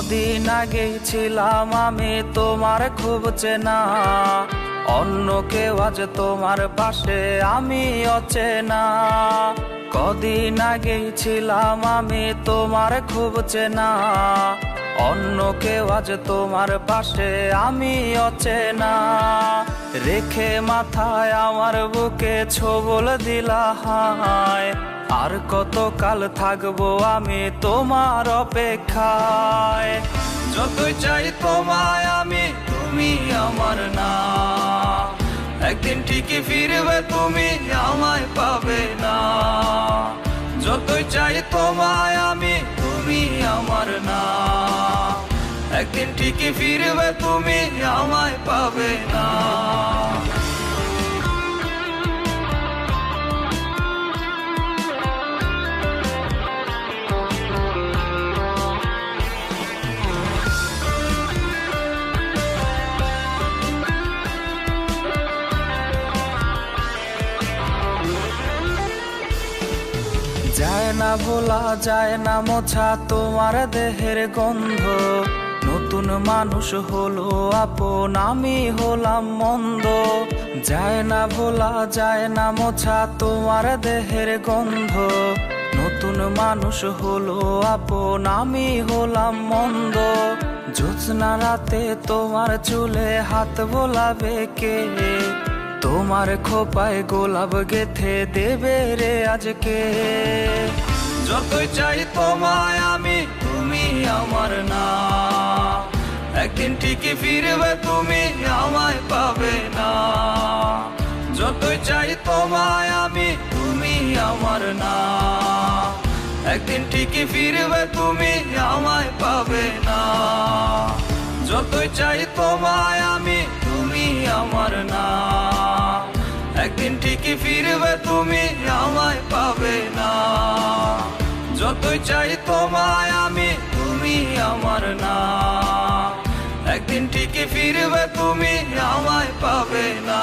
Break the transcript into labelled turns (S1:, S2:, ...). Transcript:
S1: কদিন আগে ছিলাম আমি তোমার খুব চেনা। অন্য কেউ আজ তোমার পাশে, আমি অচেনা। কদিন আগে ছিলাম আমি তোমার খুব চেনা। অন্য কেউ আজ তোমার পাশে, আমি অচেনা। রেখে মাথায় আমার বুকে ছবল দিলা হায়। আর কত কাল থাকব আমি তোমার অপেক্ষায়? যতই চাই তোমায় আমি, তুমি আমার না। একদিন ঠিকই ফিরবে তুমি, আমায় পাবে না। যতই চাই তোমায় আমি, তুমি আমার না। একদিন ঠিকই ফিরবে, তুমি আমায় পাবে না। যায় না ভোলা, যায় না মোছা, তোমার দেহের গন্ধ। নতুন মানুষ হলো আপন, আমি হলাম মন্দ। যায় না ভোলা, যায় না মোছা, তোমার দেহের গন্ধ। নতুন মানুষ হলো আপন, আমি হলাম মন্দ। জ্যোৎস্না রাতে তোমার চুলে হাত বোলাবে কে? তোমার খোপায় গোলাপ গেথে দেবে রে আজকে। যতই চাই তোমায় আমি, তুমি আমার না। একদিন ঠিকই ফিরবে তুমি, আমায় পাবে না। যতই চাই তোমায় আমি, তুমি আমার না। একদিন ঠিকই ফিরবে তুমি, আমায় পাবে না। যতই চাই তোমায় আমি, তুমি আমার না। একদিন ঠিকই ফিরবে তুমি, আমায় পাবে না। যতই চাই তোমায় আমি, তুমি আমার না। ঠিকই ফিরবে তুমি আমায় পাবে না।